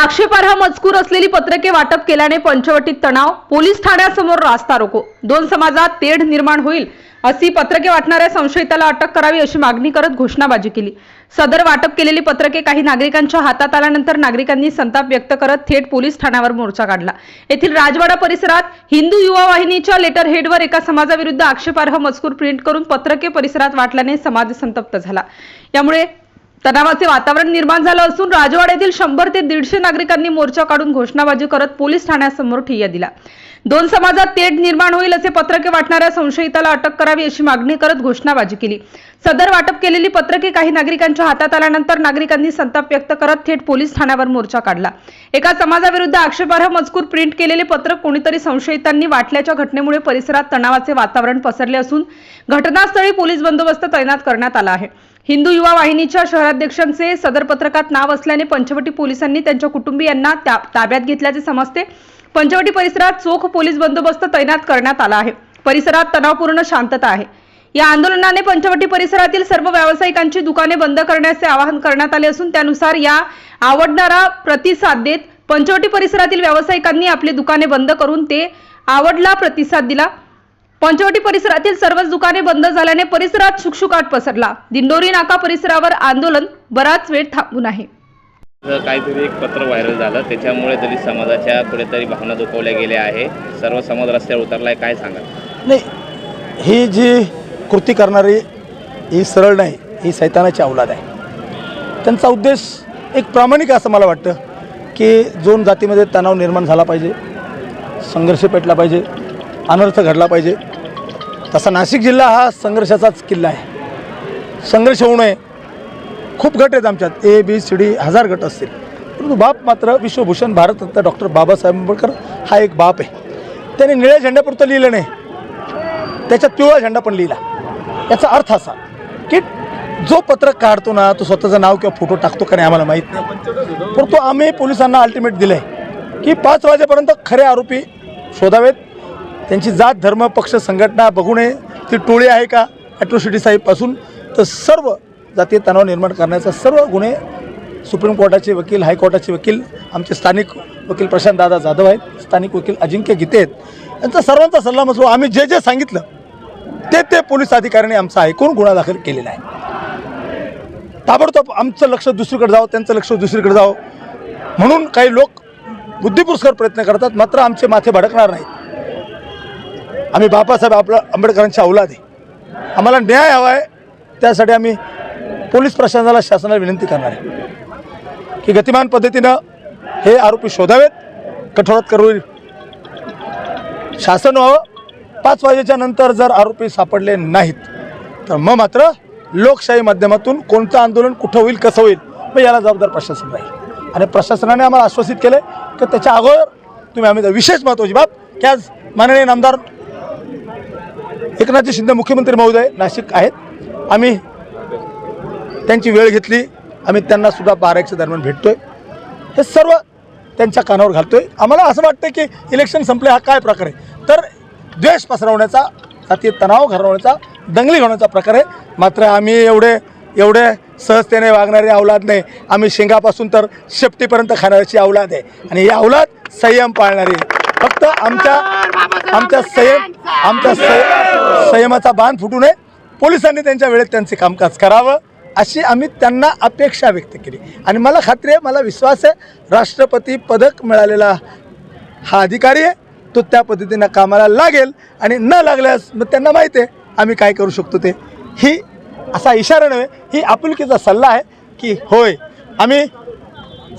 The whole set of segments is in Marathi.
आक्षेपार्ह मजकूर असलेली पत्रके वाटप केल्याने पंचवटीत तणाव पोलीस ठाण्यासमोर रास्ता रोको. दोन समाजात तेढ निर्माण होईल अशी पत्रके वाटणाऱ्या संशयिताला अटक करावी अशी मागणी करत घोषणाबाजी केली. सदर वाटप केलेली पत्रके काही नागरिकांच्या हातात आल्यानंतर नागरिकांनी संताप व्यक्त करत थेट पोलीस ठाण्यावर मोर्चा काढला. येथील राजवाडा परिसरात हिंदू युवा वाहिनीच्या लेटर हेडवर एका समाजाविरुद्ध आक्षेपार्ह मजकूर प्रिंट करून पत्रके परिसरात वाटल्याने समाज संतप्त झाला. यामुळे तणावाचे वातावरण निर्माण झालं असून राजवाड्यातील शंभर ते दीडशे नागरिकांनी मोर्चा काढून घोषणाबाजी करत पोलीस ठाण्यासमोर ठिय्या दिला दोन समाजात तेढ निर्माण होईल असे पत्रके वाटणाऱ्या संशयिताला अटक करावी अशी मागणी करत घोषणाबाजी केली. सदर वाटप केलेली पत्रके काही नागरिकांच्या हातात आल्यानंतर नागरिकांनी संताप व्यक्त करत थेट पोलीस ठाण्यावर मोर्चा काढला. एका समाजाविरुद्ध आक्षेपार्ह मजकूर प्रिंट केलेले पत्रक कोणीतरी संशयितांनी वाटल्याच्या घटनेमुळे परिसरात तणावाचे वातावरण पसरले असून घटनास्थळी पोलीस बंदोबस्त तैनात करण्यात आला आहे. हिंदू युवा वाहिनीच्या शहराध्यक्षांचे सदर पत्रकात नाव असल्याने पंचवटी पोलिसांनी त्यांच्या कुटुंबियांना ताब्यात घेतल्याचे समजते. पंचवटी परिसरात चोख पोलीस बंदोबस्त तैनात करण्यात आला आहे. परिसरात तणावपूर्ण शांतता आहे. या आंदोलनाने पंचवटी परिसरातील सर्व व्यावसायिकांची दुकाने बंद करण्याचे आवाहन करण्यात आले असून त्यानुसार या आवडणारा प्रतिसाद देत पंचवटी परिसरातील व्यावसायिकांनी आपली दुकाने बंद करून ते आवडला प्रतिसाद दिला. पंचवटी परिसरातील सर्वच दुकाने बंद झाल्याने परिसरात शुकशुकाट पसरला. दिंडोरी नाका परिसरावर आंदोलन बराच वेळ थांबून आहे. काहीतरी एक पत्र व्हायरल झालं. त्याच्यामुळे दलित समाजाच्या कुठेतरी भावना दुखवल्या गेल्या आहे. सर्व समाज रस्त्यावर उतरलाय काय सांगा नाही ही जी कृती करणारी ही सरळ नाही ही सैतानाची अवलाद आहे. त्यांचा उद्देश एक प्रामाणिक असं मला वाटतं की दोन जातीमध्ये तणाव निर्माण झाला पाहिजे संघर्ष पेटला पाहिजे अनर्थ घडला पाहिजे. तसा नाशिक जिल्हा हा संघर्षाचाच किल्ला आहे. संघर्ष होऊ नये खूप गट आहेत आमच्यात. ए बी सी डी हजार गट असतील. परंतु बाप मात्र विश्वभूषण भारतरत्न डॉक्टर बाबासाहेब आंबेडकर हा एक बाप आहे. त्याने निळ्या झेंड्यापुरतं लिहिलं नाही. त्याच्यात पिवळा झेंडा पण लिहिला. याचा अर्थ असा की जो पत्रक काढतो ना तो स्वतःचं नाव किंवा फोटो टाकतो का नाही आम्हाला माहीत नाही. परंतु आम्ही पोलिसांना अल्टिमेट दिलं आहे की पाच वाजेपर्यंत खरे आरोपी शोधावेत. त्यांची जात धर्म पक्ष संघटना बघू नये. ती टोळी आहे का? ॲट्रोसिटी साहेबपासून तर सर्व जातीय तणाव निर्माण करण्याचा सर्व गुन्हे सुप्रीम कोर्टाचे वकील हायकोर्टाचे वकील आमचे स्थानिक वकील प्रशांत दादा जाधव आहेत स्थानिक वकील अजिंक्य गीते आहेत. यांचा सर्वांचा सल्ला मसलो आम्ही जे जे सांगितलं ते ते पोलीस अधिकाऱ्यांनी आमचा ऐकून गुन्हा दाखल केलेला आहे. ताबडतोब आमचं लक्ष दुसरीकडे जावं त्यांचं लक्ष दुसरीकडे जावं. म्हणून काही लोक बुद्धिपुरस्कर प्रयत्न करतात मात्र आमचे माथे भडकणार नाहीत. आम्ही बाबासाहेब आपला आंबेडकरांच्या औलाद आहे. आम्हाला न्याय हवा आहे त्यासाठी आम्ही पोलीस प्रशासनाला शासनाला विनंती करणार आहे की गतिमान पद्धतीनं हे आरोपी शोधावेत कठोरात करू शासन व्हावं. पाच वाजेच्या नंतर जर आरोपी सापडले नाहीत तर मग मात्र लोकशाही माध्यमातून कोणतं आंदोलन कुठं होईल कसं होईल मग याला जबाबदार प्रशासन राहील. आणि प्रशासनाने आम्हाला आश्वासित केलं की त्याच्या अगोदर तुम्ही आम्ही विशेष महत्त्वाची बाब की आज माननीय नामदार एकनाथजी शिंदे मुख्यमंत्री महोदय नाशिक आहेत. आम्ही त्यांची वेळ घेतली. आम्ही त्यांनासुद्धा बारा एकच्या दरम्यान भेटतोय. हे सर्व त्यांच्या कानावर घालतोय. आम्हाला असं वाटतं की इलेक्शन संपले हा काय प्रकार आहे? तर द्वेष पसरवण्याचा जातीय तणाव घालवण्याचा दंगली होण्याचा प्रकार आहे. मात्र आम्ही एवढे एवढे सहजतेने वागणारे अवलाद नाही. आम्ही शेंगापासून तर शेपटीपर्यंत खाणाऱ्याची अवलाद आहे. आणि ही अवलाद संयम पाळणारी. आहे. फक्त आमच्या आमच्या संयम आमच्या संयमाचा बांध फुटू नये. पोलिसांनी त्यांच्या वेळेत त्यांचे कामकाज करावं. अशी आम्ही त्यांना अपेक्षा व्यक्त केली. आणि मला खात्री आहे मला विश्वास आहे राष्ट्रपती पदक मिळालेला हा अधिकारी आहे तो त्या पद्धतीनं कामाला लागेल आणि न लागल्यास मग त्यांना माहीत आहे आम्ही काय करू शकतो ते. ही असा इशारा नव्हे ही आपुलकीचा सल्ला आहे की होय आम्ही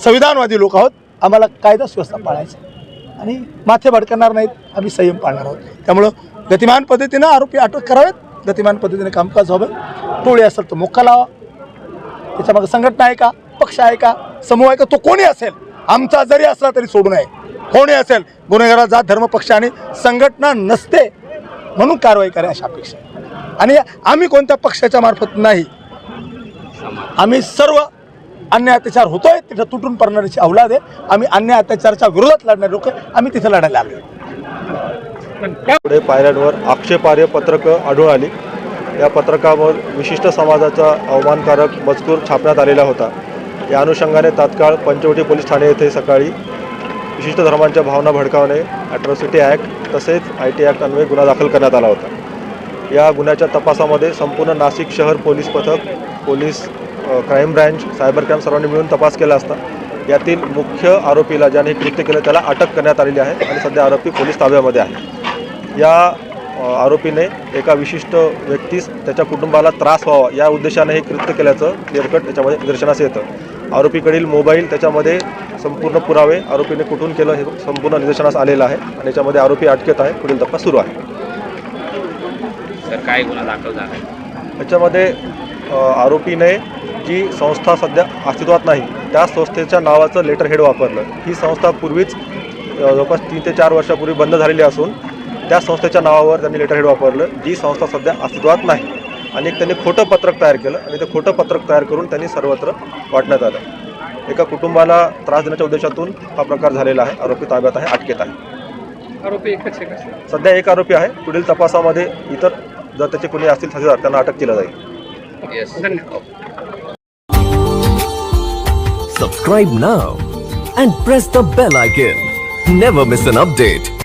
संविधानवादी लोक आहोत आम्हाला कायदा सुव्यवस्था पाळायचा आणि माथे भडकणार नाहीत आम्ही संयम पाळणार आहोत. त्यामुळं गतिमान पद्धतीनं आरोपी अटक करावेत गतिमान पद्धतीने कामकाज व्हावं. टोळी असेल तर मोक्का लावा. त्याच्यामागे संघटना आहे का? पक्ष आहे का? समूह आहे का? तो कोणी असेल? आमचा जरी असला तरी सोडू नये. कोणी असेल? गुन्हेगारा जात धर्म पक्ष आणि संघटना नसते म्हणून कारवाई करा अशा अपेक्षा आणि आम्ही कोणत्या पक्षाच्या मार्फत नाही आम्ही सर्व अन्याय अत्याचार होतोय तिथं तुटून पडणाऱ्याची अवलाद आहे. आम्ही अन्याय अत्याचाराच्या विरोधात लढणारे लोक आम्ही तिथं लढायला आलो पुढे पायऱ्यांवर आक्षेपार्ह पत्रकं आढळून आली. या पत्रकावर विशिष्ट समाजाचा अवमानकारक मजकूर छापण्यात आलेला होता. या अनुषंगाने तात्काळ पंचवटी पोलीस ठाणे येथे सकाळी विशिष्ट धर्मांच्या भावना भडकावणे ॲट्रॉसिटी ॲक्ट तसेच आय टी ॲक्ट अन्वये गुन्हा दाखल करण्यात आला होता. या गुन्ह्याच्या तपासामध्ये संपूर्ण नाशिक शहर पोलीस पथक police crime branch cyber crime सर्वांनी मिळून तपास केला असता. यातील मुख्य आरोपीला ज्याने कृत्य केलं त्याला अटक करण्यात आलेली आहे आणि सध्या आरोपी पोलीस ताब्यामध्ये आहे. या आरोपीने एका विशिष्ट व्यक्तीस त्याच्या कुटुंबाला त्रास व्हावा या उद्देशाने हे कृत्य केल्याचं क्लिअरकट त्याच्यामध्ये निदर्शनास येतं. आरोपीकडील मोबाईल त्याच्यामध्ये संपूर्ण पुरावे आरोपीने कुठून केलं हे संपूर्ण निदर्शनास आलेलं आहे आणि याच्यामध्ये आरोपी अटकेत आहे. पुढील तपास सुरू आहे. सर काय गुन्हा दाखल झाला आहे याच्यामध्ये अ, आरोपीने जी संस्था सध्या अस्तित्वात नाही त्या संस्थेच्या नावाचं लेटर हेड वापरलं. ही संस्था पूर्वीच जवळपास तीन ते चार वर्षापूर्वी बंद झालेली असून त्या संस्थेच्या नावावर त्यांनी लेटर हेड वापरलं. जी संस्था सध्या अस्तित्वात नाही. आणि एक त्यांनी खोटं पत्रक तयार केलं. आणि ते खोटं पत्रक तयार करून त्यांनी सर्वत्र वाटण्यात आलं. एका कुटुंबाला त्रास देण्याच्या उद्देशातून हा प्रकार झालेला आहे. आरोपी ताब्यात आहे अटकेत आहे. आरोपी एकच आहे का सध्या एक आरोपी आहे. पुढील तपासामध्ये इतर जर त्याचे कोणी असतील साथीदार त्यांना अटक केलं जाईल. येस धन्यवाद. Subscribe now and press the bell icon. Never miss an update.